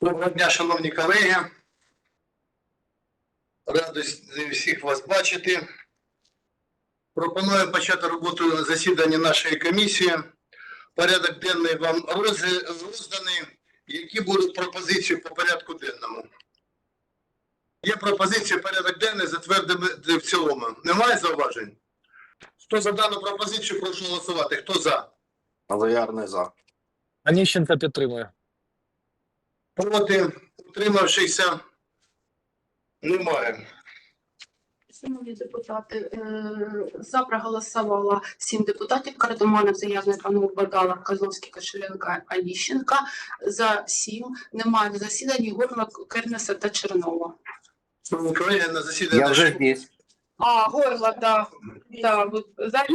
Доброго дня, шановні колеги. Радий всіх вас бачити. Пропоную почати роботу на засіданні нашої комісії. Порядок денний вам розданий. Які будуть пропозиції по порядку денному? Є пропозиція порядок денний затвердити в цілому. Немає зауважень? Хто за дану пропозицію, прошу голосувати. Хто за? Заярний за. Аніщенка підтримує. Проти, утримавшися, немає. Шановні депутати, е, за проголосувало сім депутатів. Кардоманов, Заявник, Панур, Бадалов, Козловський, Кошеленка, Аніщенка. За сім. Немає на засіданні Горла, Кернеса та Чернова. Колеги, на засіданні Я вже здесь. А, Горла, да. да. За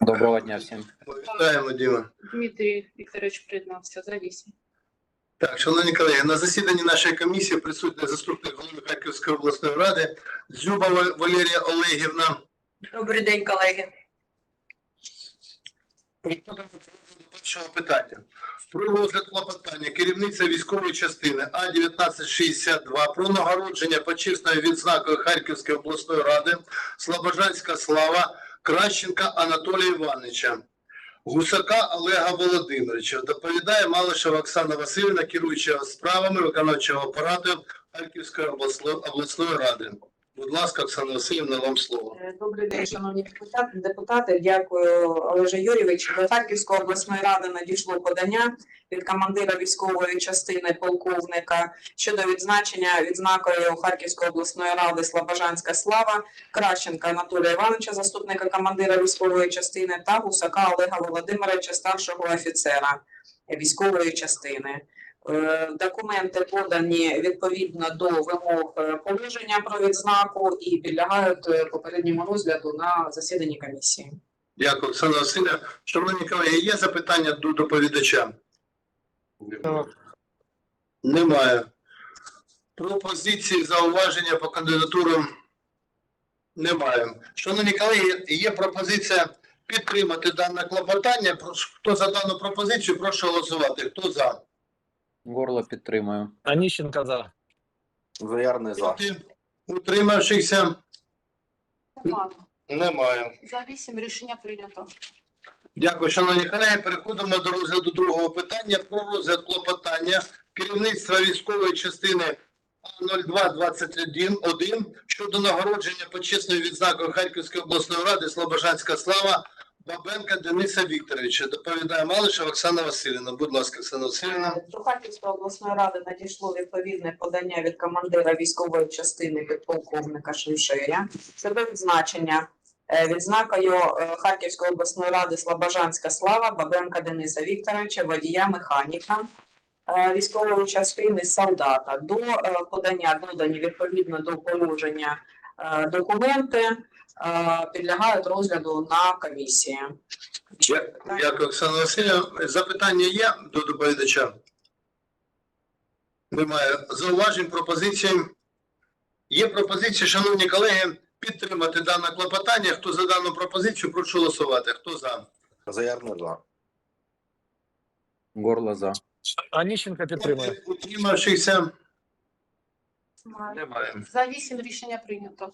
Доброго дня всім. Вітаємо, Діма. Дмитрій Вікторович приєднався. За вісім. Так, шановні колеги, на засіданні нашої комісії присутня заступник голови Харківської обласної ради Дзюба Валерія Олегівна. Добрий день, колеги. Переходимо до першого питання. Про розгляд клопотання керівниця військової частини А-1962 про нагородження почесною відзнакою Харківської обласної ради Слобожанська слава Кращенка Анатолія Івановича. Гусака Олега Володимировича доповідає Малишева Оксана Васильівна, керуюча справами виконавчого апарату Харківської обласної, ради. Будь ласка, Оксана Васильівна, вам слово. Е, Добрий день, шановні депутати. Депутати, дякую, Олеже Юрійович. До Харківської обласної ради надійшло подання від командира військової частини полковника щодо відзначення відзнакою Харківської обласної ради Слобожанська слава Кращенка Анатолія Івановича, заступника командира військової частини, та Гусака Олега Володимировича, старшого офіцера військової частини. Е, Документи подані відповідно до вимог е, положення про відзнаку і підлягають е, попередньому розгляду на засіданні комісії. Дякую, Оксана Васильівна. Шановні колеги, є запитання до доповідача? Немає. Пропозиції, зауваження по кандидатурам немає. Шановні колеги, є пропозиція підтримати дане клопотання. Хто за дану пропозицію, прошу голосувати. Хто за? Горло підтримую. Аніщенка за. Заярний за. Утримавшихся? Немає. Немає. За вісім рішення прийнято. Дякую, шановні колеги. Переходимо до розгляду другого питання про розгляд клопотання керівництва військової частини А0221 щодо нагородження почесною відзнакою Харківської обласної ради Слобожанська слава Бабенка Дениса Вікторовича. Доповідає Малишева Оксана Васильівна. Будь ласка, Оксана Васильівна. До Харківської обласної ради надійшло відповідне подання від командира військової частини підполковника Шимшея щодо відзначення е, відзнакою е, Харківської обласної ради Слобожанська слава Бабенка Дениса Вікторовича, водія механіка е, військової частини солдата. До подання додані відповідно до положення документи підлягають розгляду на комісії. Дякую, Оксана Васильівна. Запитання є до доповідача? Немає. Зауважень, пропозицій? Є пропозиції, шановні колеги, підтримати дане клопотання. Хто за дану пропозицію, прошу голосувати. Хто за? Заярний за. Горло за. Аніщенка підтримує. Утримавшихся? Немає. Немає. За вісім рішення прийнято.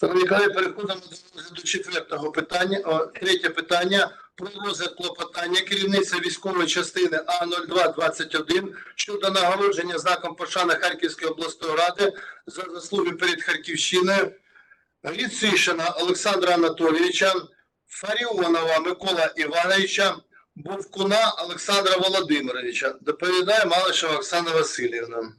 Шановні колеги, переходимо до четвертого питання. О, третє питання про розгляд клопотання керівництва військової частини А0221 щодо нагородження знаком пошани Харківської обласної ради за заслуги перед Харківщиною Ліцишина Олександра Анатолійовича, Фаріонова Микола Івановича, Бовкуна Олександра Володимировича. Доповідає Малишева Оксана Васильівна.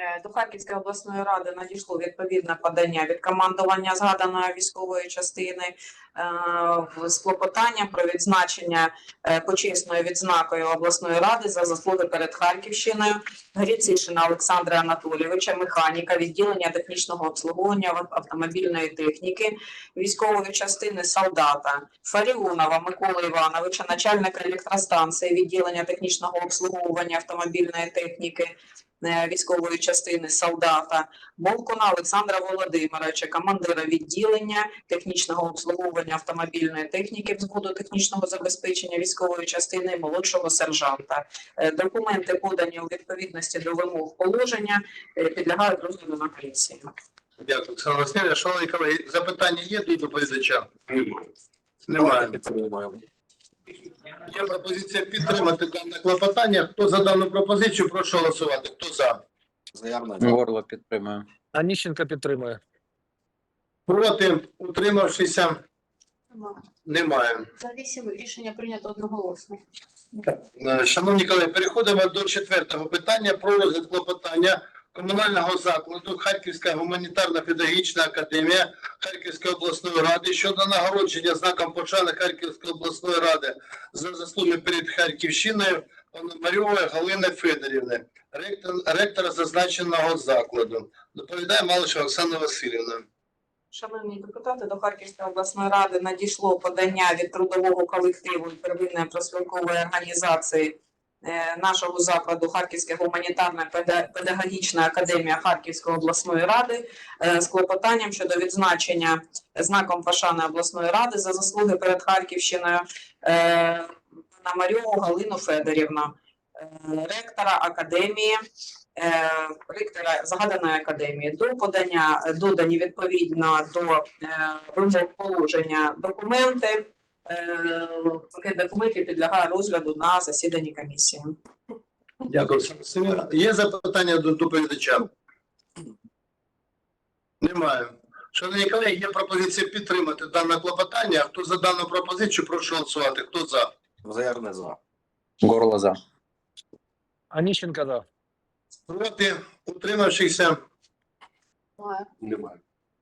Е, До Харківської обласної ради надійшло відповідне подання від командування згаданої військової частини е, з клопотанням про відзначення е, почесною відзнакою обласної ради за заслуги перед Харківщиною Гріцишина Олександра Анатолійовича, механіка відділення технічного обслуговування автомобільної техніки військової частини солдата Фаріонова Миколи Івановича, начальника електростанції відділення технічного обслуговування автомобільної техніки військової частини солдата, Болкуна Олександра Володимировича, командира відділення технічного обслуговування автомобільної техніки взводу технічного забезпечення військової частини молодшого сержанта. Е, Документи подані у відповідності до вимог положення е, підлягають розгляду на комісії. Дякую, Оксана Васильівна. Шановні колеги, запитання є до доповідача? Немає. Підтримуємо. Є пропозиція підтримати дане клопотання. Хто за дану пропозицію, прошу голосувати. Хто за? Заярний. Горло підтримує. Аніщенка підтримує. Проти, утримавшися, Немає. немає. За вісім рішення прийнято одноголосно. Е, Шановні колеги, переходимо до четвертого питання про розгляд клопотання комунального закладу Харківська гуманітарно-педагогічна академія Харківської обласної ради щодо нагородження знаком пошани Харківської обласної ради за заслуги перед Харківщиною Пономарьової Галини Федорівни, ректор, ректора зазначеного закладу. Доповідає Малишева Оксана Васильівна. Шановні депутати, до Харківської обласної ради надійшло подання від трудового колективу первинної профспілкової організації нашого закладу Харківська гуманітарна педа- педагогічна академія Харківської обласної ради е, з клопотанням щодо відзначення знаком пошани обласної ради за заслуги перед Харківщиною е, Пономарьову Галину Федорівну, е, ректора академії е, ректора згаданої академії до подання е, додані відповідно до е, вимог положення документи. Е, Пакет документів підлягає розгляду на засіданні комісії. Дякую, Є запитання до доповідача? Немає. Шановні колеги, є пропозиція підтримати дане клопотання. Хто за дану пропозицію, прошу голосувати. Хто за? Заярний за. Горло за. Аніщенка за. Проти, утримавшихся? Немає. Немає.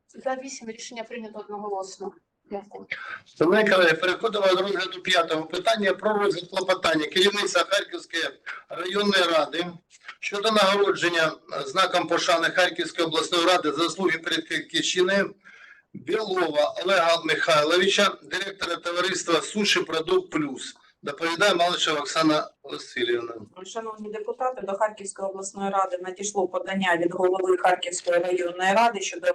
За вісім рішення прийнято одноголосно. Шановні колеги, переходимо до розгляду п'ятого питання про розгляд клопотання керівництва Харківської районної ради щодо нагородження знаком пошани Харківської обласної ради заслуги перед Харківщиною Білова Олега Михайловича, директора товариства Суші Продукт Плюс. Доповідає Малишева Оксана Васильівна. Шановні депутати, до Харківської обласної ради надійшло подання від голови Харківської районної ради щодо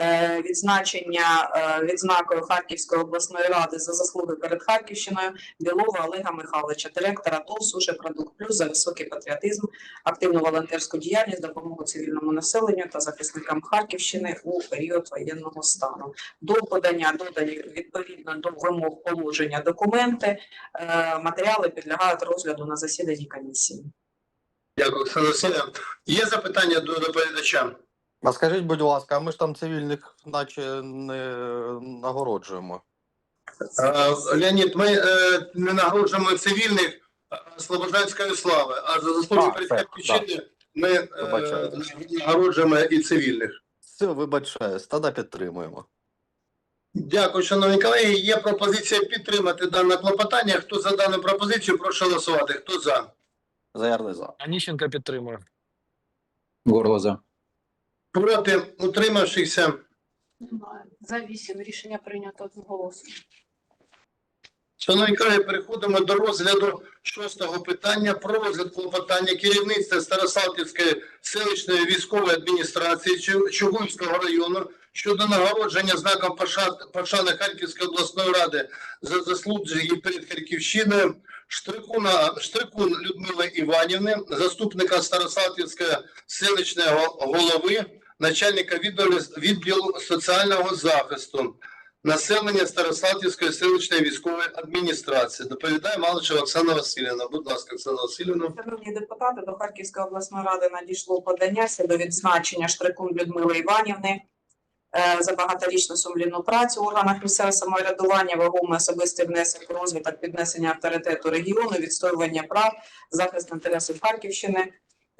е, відзначення е, відзнакою Харківської обласної ради за заслуги перед Харківщиною Білова Олега Михайловича, директора ТОВ «Суші Продукт Плюс» за високий патріотизм, активну волонтерську діяльність, допомогу цивільному населенню та захисникам Харківщини у період воєнного стану. До подання додані відповідно до вимог положення документи. Е, Матеріали підлягають розгляду на засіданні комісії. Дякую, Оксана Васильівна. Є запитання до доповідача? А скажіть, будь ласка, а ми ж там цивільних наче не нагороджуємо. Леонід, ми е, не нагороджуємо цивільних Слобожанської слави, а за заслуги А, перед так, Харківщиною ми е, нагороджуємо і цивільних. Все, вибачаюсь, тоді підтримуємо. Дякую, шановні колеги. Є пропозиція підтримати дане клопотання. Хто за дану пропозицію, прошу голосувати. Хто за? Заярний за. Аніщенка підтримує. Горло за. Проти утримавшихся. Немає. За вісім рішення прийнято одноголосно. Шановні колеги, переходимо до розгляду шостого питання про розгляд клопотання керівництва Старосалтівської селищної військової адміністрації Чу- Чугунського району щодо нагородження знаком поша- пошани Харківської обласної ради за заслуги перед Харківщиною Штрикуна Штрикун Людмили Іванівни, заступника Старосалтівської селищної голови, начальника відділу, відділу соціального захисту населення Старославської селищної військової адміністрації. Доповідає Маличева Оксана Васильівна. Будь ласка, Оксана Васильівна. Шановні депутати, до Харківської обласної ради надійшло подання щодо відзначення Штрикун Людмили Іванівни за багаторічну сумлінну працю в органах місцевого самоврядування, вагомий особистий внесок розвиток піднесення авторитету регіону, відстоювання прав, захист інтересів Харківщини.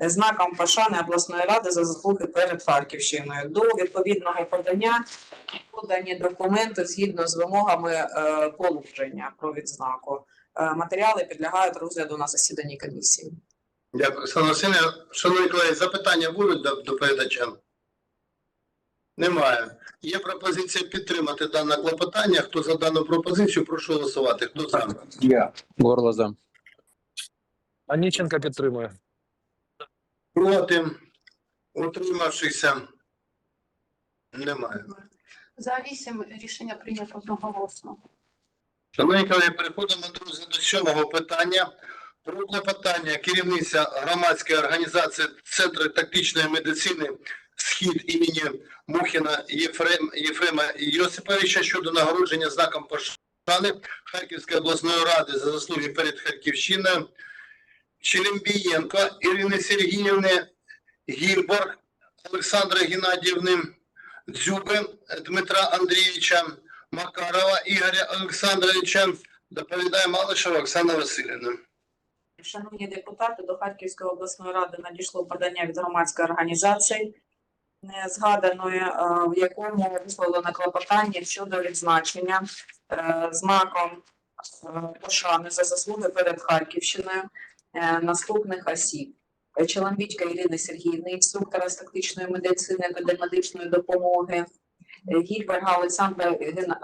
е, Знаком пошани обласної ради за заслуги перед Харківщиною. До відповідного подання подані документи згідно з вимогами е, положення про відзнаку. Е, Матеріали підлягають розгляду на засіданні комісії. Дякую, Оксана Васильівна. Шановні колеги, запитання будуть до доповідача? Немає. Є пропозиція підтримати дане клопотання. Хто за дану пропозицію, прошу голосувати. Хто за? Я. Горло за. Аніщенка підтримує. Проти? Утримавшихся? Немає. За 8 рішення прийнято одноголосно. Шановні колеги, переходимо друзі до сьомого питання. Про клопотання керівниця громадської організації Центру тактичної медицини Схід імені Мухіна Єфрем, Єфрема Йосиповича щодо нагородження знаком пошани Харківської обласної ради за заслуги перед Харківщиною Челембієнко Ірини Сергіївни Гільборг Олександра Геннадіївни Дзюби Дмитра Андрійовича Макарова Ігоря Олександровича доповідає Малишева Оксана Васильівна. Шановні депутати, до Харківської обласної ради надійшло подання від громадської організації, згаданої, е, в якому висловлено клопотання щодо відзначення е, знаком е, пошани за заслуги перед Харківщиною наступних осіб. Челамбічка Ірини Сергіївни, інструктора з тактичної медицини та медичної допомоги. Е, Гільберга Олександра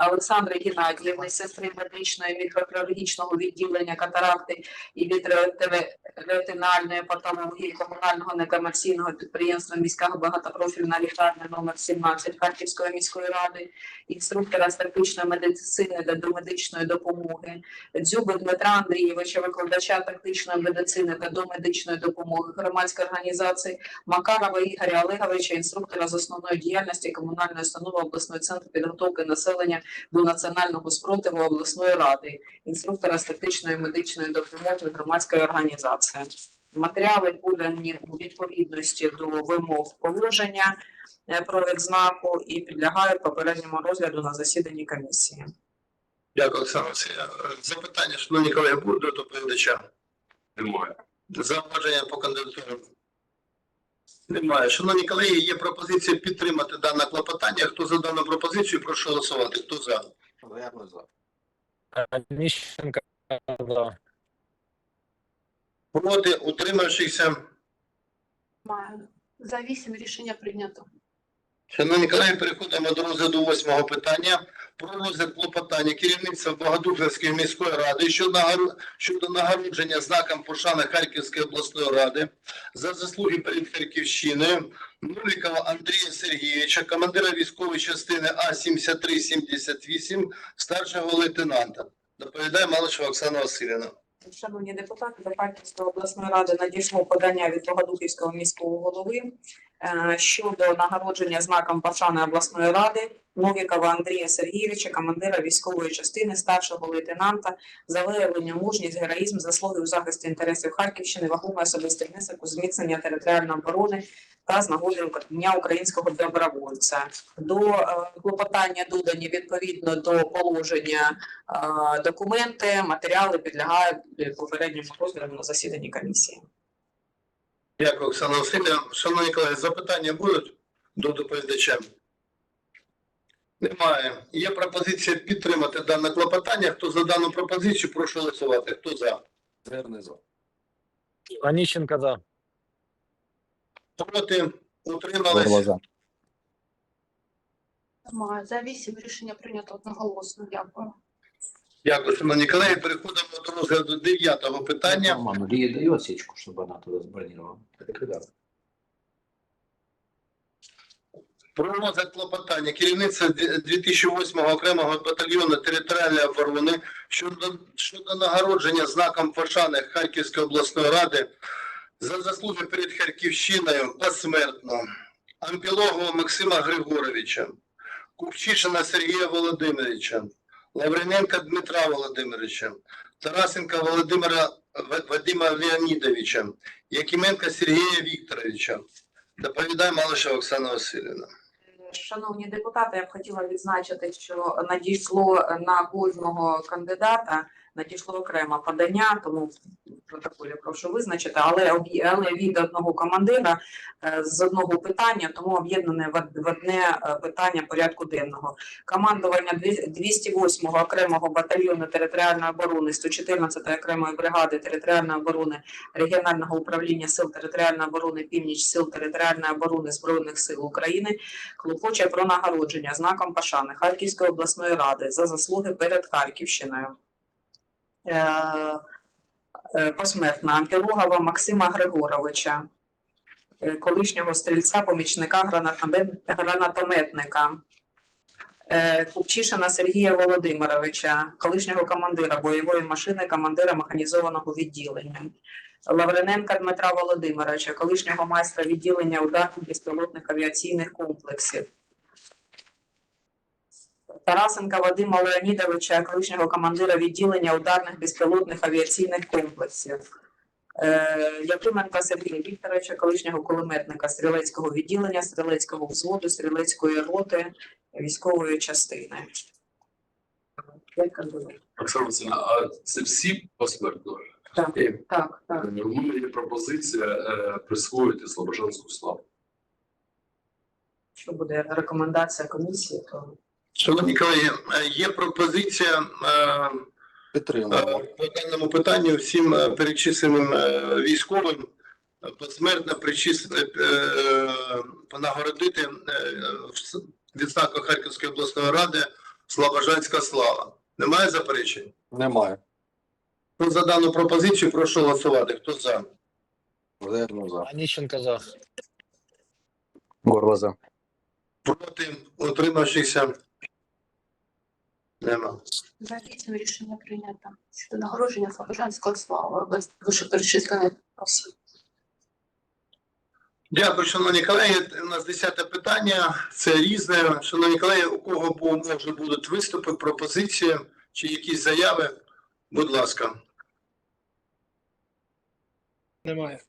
Олександри Геннадіївни, сестри медичної мікрохірургічного відділення катаракти і вітроретинальної патології комунального некомерційного підприємства міська багатопрофільна лікарня номер 17 Харківської міської ради, інструктора з тактичної медицини та домедичної допомоги, Дзюби Дмитра Андрійовича, викладача тактичної медицини та домедичної допомоги громадської організації, Макарова Ігоря Олеговича, інструктора з основної діяльності комунальної установи обласної центру підготовки населення до національного спротиву обласної ради, інструктора з тактичної медичної допомоги громадської організації. Матеріали подані у відповідності до вимог положення е, про відзнаку і підлягають попередньому розгляду на засіданні комісії. Дякую, Оксана Васильівна. Запитання, шановні колеги, до доповідача? Немає. Зауваження по кандидатурам? Немає. Шановні колеги, є пропозиція підтримати дане клопотання. Хто за дану пропозицію, прошу голосувати. Хто за? Онищенко за. Проти, утримавшихся? Маю. За вісім рішення прийнято. Шановні колеги, переходимо до розгляду восьмого питання. Про розгляд клопотання керівництва Богодухівської міської ради щодо нагородження знаком пошани Харківської обласної ради за заслуги перед Харківщиною Новікова Андрія Сергійовича, командира військової частини А-7378, старшого лейтенанта. Доповідає Малишева Оксана Васильівна. Шановні депутати, до Харківської обласної ради надійшло подання від Богодухівського міського голови щодо нагородження знаком пошани обласної ради Новікова Андрія Сергійовича, командира військової частини, старшого лейтенанта, за виявлення мужність, героїзм, заслуги у захисті інтересів Харківщини, вагомий особистий внесок у зміцнення територіальної оборони та з нагоди Дня українського добровольця. До е, клопотання додані відповідно до положення е, документи, матеріали підлягають попередньому розгляду на засіданні комісії. Дякую, Оксана Васильівна. Шановні колеги, запитання будуть до доповідача? Немає. Є пропозиція підтримати дане клопотання. Хто за дану пропозицію, прошу голосувати. Хто за? Заярний за. Онищенко за. Проти? Горло Утримались? за. Маю. За 8 рішення прийнято одноголосно. Дякую. Дякую, шановні колеги. Переходимо до розгляду дев'ятого питання. Мама, Лия дает сечку, чтобы она туда забронировала. Это когда? Про розгляд клопотання керівництва 2008 окремого батальйону територіальної оборони щодо, щодо нагородження знаком пошани Харківської обласної ради за заслуги перед Харківщиною посмертно Ампілогова Максима Григоровича, Купчишина Сергія Володимировича, Лавриненка Дмитра Володимировича, Тарасенка Володимира Вадима Леонідовича, Якименка Сергія Вікторовича. Доповідає Малиша Оксана Васильівна. Шановні депутати, я б хотіла відзначити, що надійшло на кожного кандидата надійшло окреме подання, тому протоколі прошу визначити, але, але від одного командира е, з одного питання, тому об'єднане в одне е, питання порядку денного. Командування дві- 208-го окремого батальйону територіальної оборони 114-ї окремої бригади територіальної оборони регіонального управління сил територіальної оборони Північ сил територіальної оборони Збройних сил України клопоче про нагородження знаком пошани Харківської обласної ради за заслуги перед Харківщиною. Е, е, Посмертна Ампілогова Максима Григоровича. е, колишнього стрільця, помічника гранатометника. Купчишина Сергія Володимировича, колишнього командира бойової машини, командира механізованого відділення. Лавриненка Дмитра Володимировича, колишнього майстра відділення ударних безпілотних авіаційних комплексів. Тарасенка Вадима Леонідовича, колишнього командира відділення ударних безпілотних авіаційних комплексів. Е, Якименка Сергія Вікторовича, колишнього кулеметника стрілецького відділення, стрілецького взводу, стрілецької роти, військової частини. Оксана а це всі посмертно? Так, І так, так. У мене є пропозиція е, присвоїти Слобожанську славу. Що буде рекомендація комісії, то Шановні колеги, е, є пропозиція е, Підтримуємо. Е, По даному питанню всім перечисленим військовим посмертно причислити, нагородити е, Харківської обласної ради Слобожанська слава. Немає заперечень? Немає. Хто за дану пропозицію, прошу голосувати. Хто за? Зерно за. Онищенко за. Горло за. Проти? Утримавшися? Нема. За вісім рішення прийнято. Щодо нагородження Слобожанського слава без вищеперечислених осіб. Дякую, шановні колеги. У нас десяте питання. Це різне. Шановні колеги, у кого може будуть виступи, пропозиції чи якісь заяви? Будь ласка. Немає.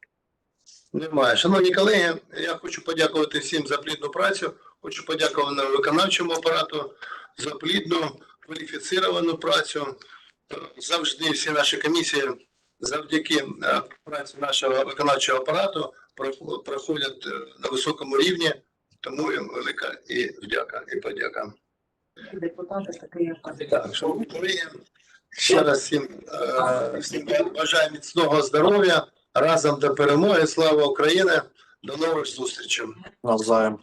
Немає. Шановні колеги, я хочу подякувати всім за плідну працю. Хочу подякувати виконавчому апарату за плідну, кваліфіціровану працю. Завжди всі наші комісії, завдяки е, праці нашого виконавчого апарату, проходять е, на високому рівні. Тому їм велика і вдяка, і подяка. депутати такі як Так, шановні ще раз всім, е, всім бажаю міцного здоров'я. Разом до перемоги. Слава Україні! До нових зустрічей. Навзаєм.